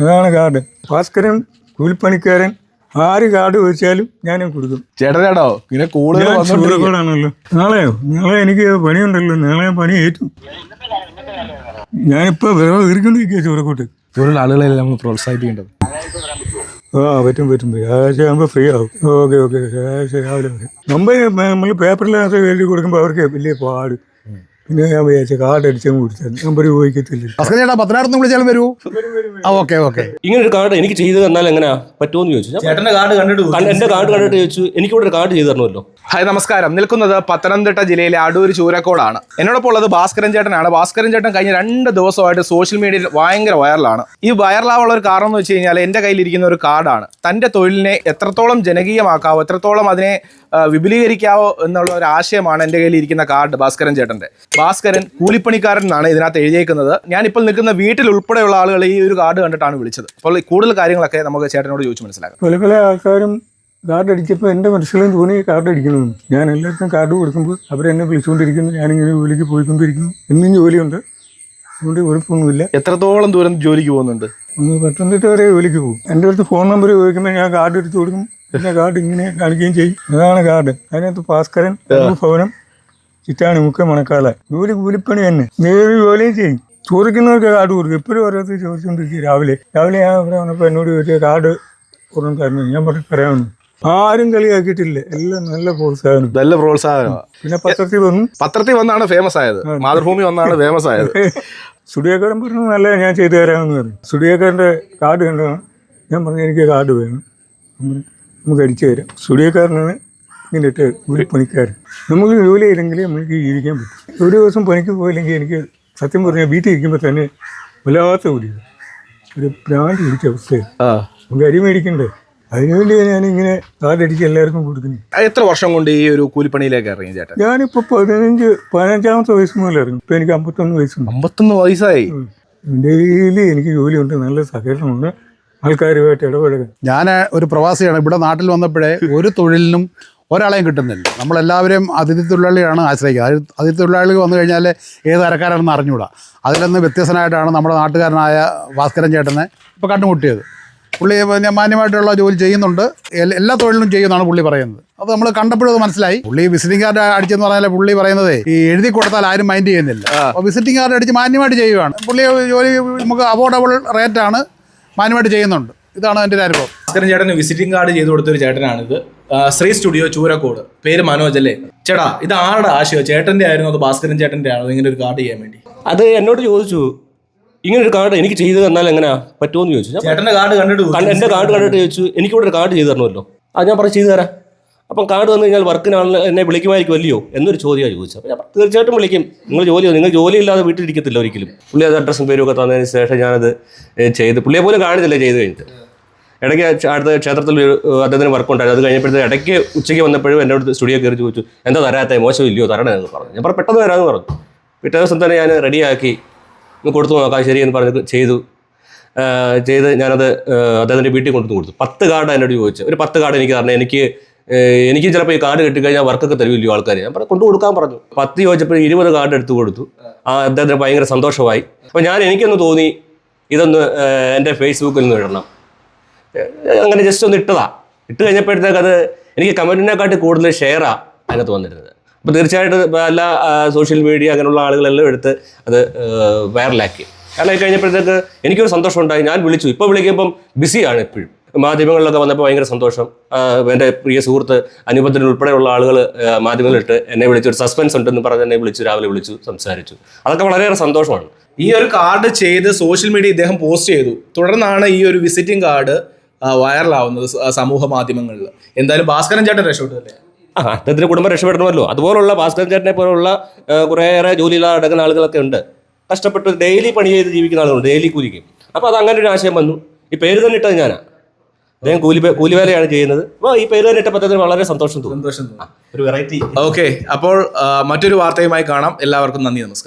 അതാണ് കാർഡ്. ഭാസ്കരൻ കൂലിപ്പണിക്കാരൻ ആര് കാർഡ് ചോദിച്ചാലും ഞാൻ കൊടുക്കും. ചേട്ടനാടോ പിന്നെ കൂടുതൽ സൂര്യക്കോടാണല്ലോ നാളെയോ? നാളെ എനിക്ക് പണിയുണ്ടല്ലോ. നാളെ ഞാൻ പണി ഏറ്റു. ഞാനിപ്പോ വിറവ് തീർക്കണ്ടിരിക്കുക ചൂടക്കോട്ട് ചൂടുള്ള ആളുകളെല്ലാം നമ്മൾ പ്രോത്സാഹിപ്പിക്കേണ്ടത്. ആ പറ്റും പറ്റും. വ്യാഴാഴ്ച ആകുമ്പോൾ ഫ്രീ ആകും ഓക്കെ ഓക്കെ. വ്യാഴാഴ്ച രാവിലെ വരെ. നമ്മൾ പേപ്പറിലകത്ത് എഴുതി കൊടുക്കുമ്പോൾ അവർക്ക് വലിയ പാട്. പിന്നെ ഞാൻ വിചാരിച്ച കാർഡ് അടിച്ചു കൊടുത്താൽ നമ്പർ ഉപയോഗിക്കത്തില്ല ഭാസ്കർ ചേട്ടാ പത്തനായിരത്ത് വിളിച്ചാലും വരൂ? ആ ഓക്കെ ഓക്കെ ഇങ്ങനെ ഒരു കാർഡ് എനിക്ക് ചെയ്ത് തന്നാൽ എങ്ങനെയാ പറ്റുമോ എന്ന് ചോദിച്ചു. ഞാൻ ചേട്ടന്റെ കാർഡ് കണ്ടിട്ട്. എന്റെ കാർഡ് കണ്ടിട്ട് ചോദിച്ചു. എനിക്കിവിടെ ഒരു കാർഡ് ചെയ്തു തരണമല്ലോ. ഹായ് നമസ്കാരം. നിൽക്കുന്നത് പത്തനംതിട്ട ജില്ലയിലെ അടൂർ ചൂരക്കോടാണ്. എന്നോടൊപ്പം ഉള്ളത് ഭാസ്കരൻ ചേട്ടനാണ്. ഭാസ്കരൻ ചേട്ടൻ കഴിഞ്ഞ രണ്ട് ദിവസമായിട്ട് സോഷ്യൽ മീഡിയയിൽ ഭയങ്കര വൈറലാണ്. ഈ വൈറലാവുള്ള ഒരു കാരണം എന്ന് വെച്ച് കഴിഞ്ഞാൽ എന്റെ കയ്യിലിരിക്കുന്ന ഒരു കാർഡാണ്. തന്റെ തൊഴിലിനെ എത്രത്തോളം ജനകീയമാക്കാവോ എത്രത്തോളം അതിനെ വിപുലീകരിക്കാവോ എന്നുള്ള ഒരു ആശയമാണ് എന്റെ കയ്യിലിരിക്കുന്ന കാർഡ് ഭാസ്കരൻ ചേട്ടന്റെ. ഭാസ്കരൻ കൂലിപ്പണിക്കാരൻ എന്നാണ് ഇതിനകത്ത് എഴുതിയേക്കുന്നത്. ഞാനിപ്പോൾ നിൽക്കുന്ന വീട്ടിൽ ഉൾപ്പെടെയുള്ള ആളുകൾ ഈ ഒരു കാർഡ് കണ്ടിട്ടാണ് വിളിച്ചത്. അപ്പോൾ കൂടുതൽ കാര്യങ്ങളൊക്കെ നമുക്ക് ചേട്ടനോട് ചോദിച്ച് മനസ്സിലാക്കാം. ആൾക്കാരും കാർഡ് അടിച്ചപ്പോൾ എന്റെ മനസ്സിലും തോന്നി കാർഡ് അടിക്കണമെന്ന്. ഞാൻ എല്ലാവർക്കും കാർഡ് കൊടുക്കുമ്പോൾ അവരെന്നെ വിളിച്ചുകൊണ്ടിരിക്കുന്നു ഞാനിങ്ങനെ ജോലിക്ക് പോയിക്കൊണ്ടിരിക്കുന്നു. എന്നും ജോലിയുണ്ട്. അതുകൊണ്ട് കുഴപ്പമൊന്നുമില്ല എത്രത്തോളം ദൂരം ജോലിക്ക് പോകുന്നുണ്ട്? ഒന്ന് പത്തനംതിട്ട വരെ ജോലിക്ക് പോകും. എന്റെ അടുത്ത് ഫോൺ നമ്പർ ചോദിക്കുമ്പോൾ ഞാൻ കാർഡ് എടുത്ത് കൊടുക്കും. പിന്നെ കാർഡ് ഇങ്ങനെ കാണിക്കുകയും ചെയ്യും. അതാണ് കാർഡ്. അതിനകത്ത് ഭാസ്കരൻ ഭവനം ചിറ്റാണി മുക്ക മണക്കാല. ജോലി കൂലിപ്പണി തന്നെ. ഏത് ജോലിയും ചെയ്യും. ചോദിക്കുന്നവർക്ക് കാർഡ് കൊടുക്കും. എപ്പോഴും ഓരോരുത്തർ ചോദിച്ചുകൊണ്ടിരിക്കും രാവിലെ. രാവിലെ ഞാൻ ഇവിടെ വന്നപ്പോൾ എന്നോട് ചോദിച്ചാൽ കാർഡ് ഒരെണ്ണം തരണം ഞാൻ പറഞ്ഞു പറയാമെന്ന് ആരും കളിയാക്കിയിട്ടില്ല? എല്ലാം നല്ല പ്രോത്സാഹനം. നല്ല പ്രോത്സാഹനം. പിന്നെ പത്രത്തിൽ വന്നു പത്രത്തിൽ വന്നാണ് ഫേമസ് ആയത്. മാതൃഭൂമി വന്നാണ് ഫേമസ് ആയത്. സ്റ്റുഡിയോക്കാരൻ പറഞ്ഞു നല്ല ഞാൻ ചെയ്തു തരാമെന്ന് പറഞ്ഞു. സ്റ്റുഡിയോക്കാരന്റെ കാർഡ് കണ്ടതാണ് ഞാൻ പറഞ്ഞു എനിക്ക് കാർഡ് വേണം. നമുക്ക് അടിച്ചു തരാം. സ്റ്റുഡിയോക്കാരനാണ് ഇങ്ങനെ ഇട്ട് കൂലിപ്പണിക്കാരൻ നമുക്ക് ജോലി ചെയ്തെങ്കിലേ നമുക്ക് ജീവിക്കാൻ പറ്റും. ഒരു ദിവസം പണിക്ക് പോയില്ലെങ്കിൽ എനിക്ക് സത്യം പറഞ്ഞാൽ വീട്ടിൽ ഇരിക്കുമ്പോൾ തന്നെ വല്ലാത്ത ഒരു ഒരു ഭ്രാന്തി പിടിച്ച അവസ്ഥയാണ്. നമുക്ക് അരി മേടിക്കണ്ടേ? അതിനുവേണ്ടി ഞാനിങ്ങനെ ഇങ്ങനെ കാർഡടിച്ച് എല്ലാവർക്കും കൊടുക്കുന്നു. എത്ര വർഷം കൊണ്ട് ഈ ഒരു കൂലിപ്പണിയിലേക്ക് ഇറങ്ങി ചേട്ടാ ഞാനിപ്പോൾ പതിനഞ്ച് പതിനഞ്ചാമത്തെ വയസ്സ് മുതൽ ഇറങ്ങും. ഇപ്പം എനിക്ക് അമ്പത്തൊന്ന് വയസ്സുണ്ട്. അമ്പത്തൊന്ന് വയസ്സായി? ഡെയിലി എനിക്ക് ജോലിയുണ്ട് നല്ല സഹകരണമുണ്ട്. ആൾക്കാരുമായിട്ട് ഇടപെടുക ഞാൻ ഒരു പ്രവാസിയാണ്. ഇവിടെ നാട്ടിൽ വന്നപ്പോഴേ ഒരു തൊഴിലിനും ഒരാളെയും കിട്ടുന്നില്ല. നമ്മളെല്ലാവരും അതിഥി തൊഴിലാളിയാണ് ആശ്രയിക്കുന്നത് അതിഥി- അതിഥി തൊഴിലാളികൾ വന്നു കഴിഞ്ഞാൽ ഏത് അരക്കാരാണെന്ന് അറിഞ്ഞുകൂടാ. അതിൽ നിന്ന് വ്യത്യസ്തനായിട്ടാണ് നമ്മുടെ നാട്ടുകാരനായ ഭാസ്കരൻ ചേട്ടനെ ഇപ്പോൾ കണ്ടുമുട്ടിയത്. പുള്ളി പിന്നെ മാന്യമായിട്ടുള്ള ജോലി ചെയ്യുന്നുണ്ട്. എല്ലാ തൊഴിലും ചെയ്യുമെന്നാണ് പുള്ളി പറയുന്നത്. അത് നമ്മൾ കണ്ടപ്പോഴും അത് മനസ്സിലായി. പുള്ളി വിസിറ്റിംഗ് കാർഡ് അടിച്ചെന്ന് പറഞ്ഞാൽ പുള്ളി പറയുന്നത് ഈ എഴുതി കൊടുത്താൽ ആരും മൈൻഡ് ചെയ്യുന്നില്ല. അപ്പോൾ വിസിറ്റിംഗ് കാർഡ് അടിച്ച് മാന്യമായിട്ട് ചെയ്യുകയാണ് പുള്ളി ജോലി നമുക്ക് അഫോർഡബിൾ റേറ്റ് ആണ് മാന്യമായിട്ട് ചെയ്യുന്നുണ്ട്. ഇതാണ് എന്റെ ഒരു അനുഭവം. ഭാസ്കരൻ ചേട്ടന് വിസിറ്റിംഗ് കാർഡ് ചെയ്ത് കൊടുത്തൊരു ചേട്ടനാണിത്. ശ്രീ സ്റ്റുഡിയോ ചൂരക്കോട്. പേര് മനോജ് അല്ലേ? ചേട്ടാ ഇത് ആരുടെ ആശയോ? ചേട്ടന്റെ ആയിരുന്നു അത് ഭാസ്കരൻ ചേട്ടന്റെ ആണോ? ഇങ്ങനെ ഒരു കാർഡ് ചെയ്യാൻ വേണ്ടി. അത് എന്നോട് ചോദിച്ചു. ഇങ്ങനെ ഒരു കാർഡ് എനിക്ക് ചെയ്തു തന്നാൽ എങ്ങനെയാ പറ്റുമോ എന്ന് ചോദിച്ചു കാർഡ് കണ്ടിട്ട്. കണ്ട- എന്റെ കാർഡ് കണ്ടിട്ട് ചോദിച്ചു എനിക്കിവിടെ ഒരു കാർഡ് ചെയ്തു തരണമല്ലോ. അത് ഞാൻ പറഞ്ഞു ചെയ്തു തരാം. അപ്പം കാർഡ് വന്നു കഴിഞ്ഞാൽ വർക്കിനാണ് എന്നെ വിളിക്കുമായിരിക്കും അല്ലയോ? എന്നൊരു ചോദ്യമാണ് ചോദിച്ചത്. അപ്പം ഞാൻ തീർച്ചയായിട്ടും വിളിക്കും. നിങ്ങൾ ജോലി നിങ്ങൾ ജോലി ഇല്ലാതെ വീട്ടിലിരിക്കത്തില്ല ഒരിക്കലും. പുള്ളി അത് അഡ്രസ്സും പേരും ഒക്കെ തന്നതിന് ശേഷം ഞാനത് ചെയ്ത് പുള്ളിയെ പോലും കാണുന്നില്ല ചെയ്ത് കഴിഞ്ഞിട്ട്. ഇടയ്ക്ക് അടുത്ത ക്ഷേത്രത്തിൽ ഒരു അദ്ദേഹത്തിന് വർക്ക് ഉണ്ടായത് അത് കഴിഞ്ഞപ്പോഴത്തേക്ക് ഇടയ്ക്ക് ഉച്ചയ്ക്ക് വന്നപ്പോഴും എന്റെ അടുത്ത് സ്റ്റുഡിയോ കയറി ചോദിച്ചു എന്താ തരാത്ത? മോശം ഇല്ലയോ തരണേ എന്ന് പറഞ്ഞു. ഞാൻ പറഞ്ഞു പെട്ടെന്ന് തരാമെന്ന് പറഞ്ഞു. പിറ്റേ ദിവസം തന്നെ ഞാൻ റെഡിയാക്കി കൊടുത്തു നോക്കാം. ശരി എന്ന് പറഞ്ഞ് ചെയ്തു. ചെയ്ത് ഞാനത് അദ്ദേഹത്തിന്റെ വീട്ടിൽ കൊണ്ടു കൊടുത്തു. പത്ത് കാർഡ് എന്നോട് ചോദിച്ചു. ഒരു പത്ത് കാർഡ് എനിക്ക് തരണം. എനിക്ക് എനിക്ക് ചിലപ്പോൾ ഈ കാർഡ് കിട്ടിക്കഴിഞ്ഞാൽ വർക്കൊക്കെ തരുമല്ലോ ആൾക്കാർ ഞാൻ പറഞ്ഞു കൊണ്ടു കൊടുക്കാൻ പറഞ്ഞു. പത്ത് ചോദിച്ചപ്പോൾ ഇരുപത് കാർഡ് എടുത്തു കൊടുത്തു. ആ അദ്ദേഹത്തിന് ഭയങ്കര സന്തോഷമായി. അപ്പോൾ ഞാൻ എനിക്കൊന്ന് തോന്നി ഇതൊന്ന് എന്റെ ഫേസ്ബുക്കിൽ നിന്ന് ഇടണം. അങ്ങനെ ജസ്റ്റ് ഒന്ന് ഇട്ടതാ. ഇട്ട് കഴിഞ്ഞപ്പോഴത്തേക്ക് അത് എനിക്ക് കമന്റിനെക്കാട്ടി കൂടുതൽ ഷെയറാണ് അതിനകത്ത് വന്നിരുന്നത്. അപ്പോൾ തീർച്ചയായിട്ടും പല സോഷ്യൽ മീഡിയ അങ്ങനെയുള്ള ആളുകളെല്ലാം എടുത്ത് അത് വൈറലാക്കി അത് കഴിഞ്ഞപ്പോഴത്തേക്ക് എനിക്കൊരു സന്തോഷം ഉണ്ടായി ഞാൻ വിളിച്ചു. ഇപ്പോൾ വിളിക്കുമ്പം ബിസിയാണ് എപ്പോഴും. മാധ്യമങ്ങളിലൊക്കെ വന്നപ്പോൾ ഭയങ്കര സന്തോഷം. എന്റെ പ്രിയ സുഹൃത്ത് അനുബന്ധത്തിൽ ഉൾപ്പെടെയുള്ള ആളുകൾ മാധ്യമങ്ങളിലിട്ട് എന്നെ വിളിച്ചു. ഒരു സസ്പെൻസ് ഉണ്ടെന്ന് പറഞ്ഞ് എന്നെ വിളിച്ചു രാവിലെ വിളിച്ചു സംസാരിച്ചു. അതൊക്കെ വളരെയേറെ സന്തോഷമാണ്. ഈ ഒരു കാർഡ് ചെയ്ത് സോഷ്യൽ മീഡിയ ഇദ്ദേഹം പോസ്റ്റ് ചെയ്തു. തുടർന്നാണ് ഈ ഒരു വിസിറ്റിംഗ് കാർഡ് വൈറലാവുന്നത് സമൂഹ മാധ്യമങ്ങളിൽ എന്തായാലും ഭാസ്കരൻ ചേട്ടൻ രക്ഷപ്പെട്ടല്ലേ ആ അദ്ദേഹത്തിന്റെ കുടുംബം രക്ഷപ്പെടണമല്ലോ. അതുപോലുള്ള ഭാസ്കരൻ ചേട്ടനെ പോലുള്ള കുറേയേറെ ജോലിയിലുള്ള അടങ്ങുന്ന ആളുകളൊക്കെ ഉണ്ട്. കഷ്ടപ്പെട്ട് ഡെയിലി പണി ചെയ്ത് ജീവിക്കുന്ന ആളുകളുണ്ട് ഡെയിലി കൂലിക്ക്. അപ്പോൾ അത് അങ്ങനെ ഒരു ആശയം വന്നു. ഈ പേര് തന്നെ ഇട്ടത് ഞാനാ. അദ്ദേഹം കൂലി കൂലിവേലയാണ് ചെയ്യുന്നത്. അപ്പോൾ ഈ പേര് തന്നെ ഇട്ടപ്പോൾ അദ്ദേഹത്തിന് വളരെ സന്തോഷം തോന്നുന്നു സന്തോഷം ഒരു വെറൈറ്റി ഓക്കെ അപ്പോൾ മറ്റൊരു വാർത്തയുമായി കാണാം. എല്ലാവർക്കും നന്ദി നമസ്കാരം.